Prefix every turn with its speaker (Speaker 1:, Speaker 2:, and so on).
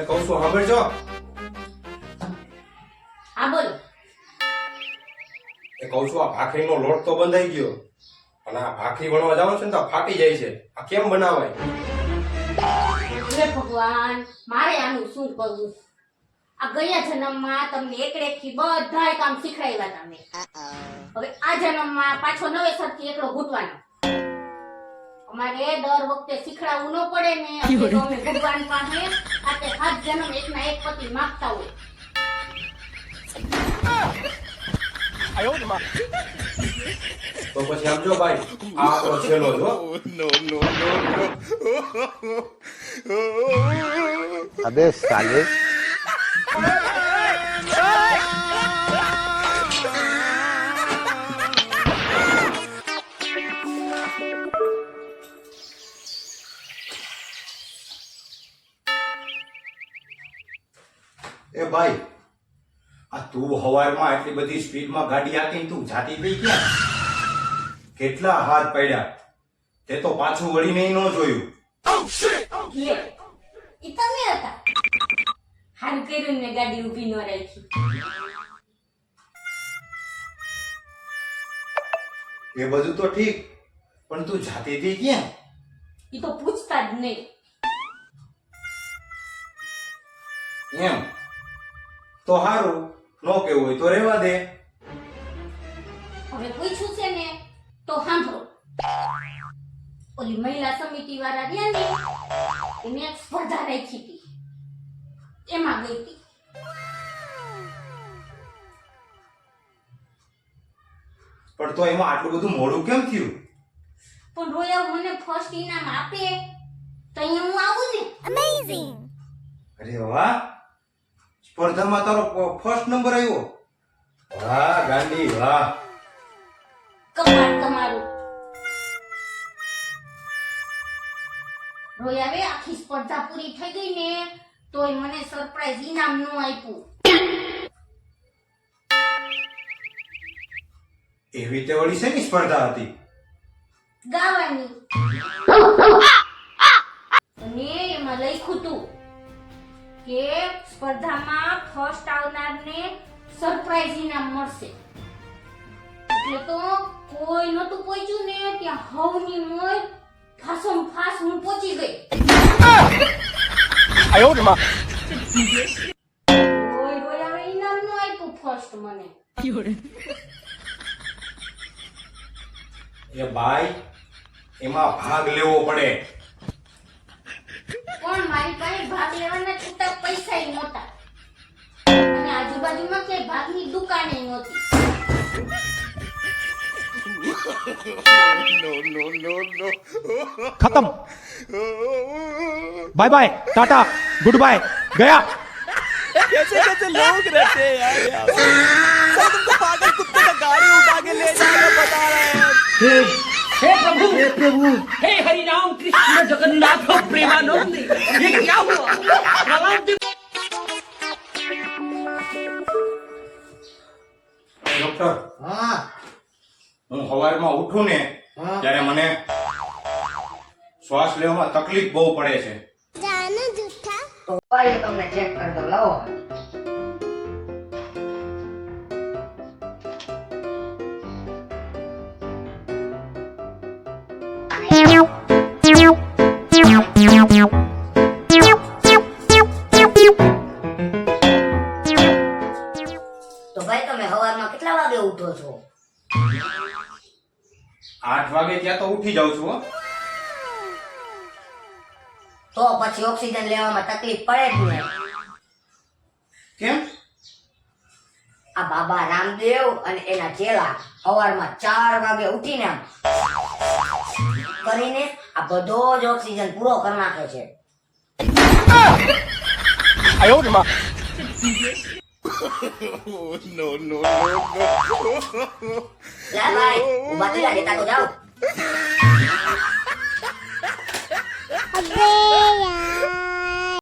Speaker 1: એ કહું છું સાંભળજો.
Speaker 2: હા બોલો.
Speaker 1: એ કહું છું આ ભાખરીનો લોટ તો બંધાઈ ગયો. અને આ ભાખરી વણવા જાવ છે ને તો ફાટી જાય છે. આ કેમ બનાવાય?
Speaker 2: હે ભગવાન મારે આનું શું કરવું? આ ગયા જન્મમાં તમને એકડેકથી બધાય કામ શીખડાવ્યા તમે. હવે આ જન્મમાં પાછો નવેસરથી એકડો ઘૂંટવાનો અમારે દર વખતે શીખડાવું ન પડે ને અમે ભગવાન પાસે આતે હાથ જન્મ એકના એક પતિ માગતા હોય.
Speaker 1: તો આ તો છેલ્લો જો
Speaker 3: સાલે.
Speaker 4: એ ભાઈ આ તું હવારમાં એટલી બધી સ્પીડમાં ગાડી હાંકીને તું જાતી ગઈ ક્યાં? કેટલા હાથ પડ્યા? તે તો પાછું વળીને ન જોયું.
Speaker 2: ઈ તમે હતા. હારું કર્યું ને ગાડી ઊભી ન રાખી.
Speaker 4: એ બધું તો ઠીક પણ તું જાતી હતી ક્યાં?
Speaker 2: ઈ તો પૂછતા જ નહીં.
Speaker 4: એમ? તો હારું નો કેવું હોય તો રહેવા દે.
Speaker 2: હવે પૂછ્યું છે ને તો સાંભળો. ઓલી મહિલા સમિતિ વાળા રહ્યા ને એને એક સ્પર્ધા રાખી હતી. એમાં ગઈ હતી.
Speaker 4: પણ તો એમાં આટલું બધું મોડું કેમ થયું?
Speaker 2: પણ રોયા મને ફર્સ્ટ ઇનામ આપે તો અહીંયા હું આવું ને.
Speaker 4: અરે વાહ! સ્પર્ધામાં તારો ફર્સ્ટ નંબર આવ્યો. વાહ ગાંડી વાહ.
Speaker 2: કપાળ તમારું આખી સ્પર્ધા પૂરી થઈ ગઈ ને તોય મને સરપ્રાઈઝ ઇનામનું આપ્યું.
Speaker 4: એવી તે વળી શેની સ્પર્ધા હતી?
Speaker 2: ગાવાની. અને એમાં લખ્યું હતું કે સ્પર્ધામાં ફર્સ્ટ આવનારને સરપ્રાઈઝ ઇનામ મળશે. એટલે તો કોઈ નતું પહોંચ્યું ને ત્યાં હવની મોય ફાસમ ફાસ હું પહોંચી ગઈ. હવે ઇનામનું આપ્યું ફર્સ્ટ મને.
Speaker 4: એ ભાઈ એમાં ભાગ લેવો પડે.
Speaker 2: મારી પાસે ભાગ લેવાના છૂટા પૈસા નહોતા અને આજુબાજુમાં ક્યાંય ભાગની દુકાને નહોતી
Speaker 5: खत्म bye bye tata good bye गया
Speaker 6: कैसे कैसे लोग रहते हैं यार यहाँ पे? सब तुमको पागल कुत्ते का गाड़ी उठा के ले जाएगा बता रहे हैं
Speaker 7: हे प्रभु हे प्रभु हे हरि राम कृष्ण जगन्नाथ प्रेमानंद ये क्या हुआ प्रणाम जी
Speaker 4: ડોક્ટર
Speaker 3: हाँ
Speaker 4: હું સવારમાં ઉઠું ને
Speaker 3: હા.
Speaker 4: ત્યારે મને શ્વાસ લેવામાં તકલીફ બહુ પડે છે
Speaker 3: तो भाई तुमने चेक ઉઠો છો?
Speaker 4: આઠ વાગે ત્યાં તો ઉઠી જાઉં છું
Speaker 3: તો પછી ઓક્સિજન લેવામાં તકલીફ પડે જ ને
Speaker 4: કેમ?
Speaker 3: આ બાબા રામદેવ અને એના ચેલા સવારમાં ચાર વાગે ઉઠીને કરીને આ બધો જ ઓક્સિજન પૂરો કરી નાખે છે.
Speaker 6: no, no, no, no.
Speaker 3: Yaray, umati na kita ko
Speaker 8: daw. Abaya.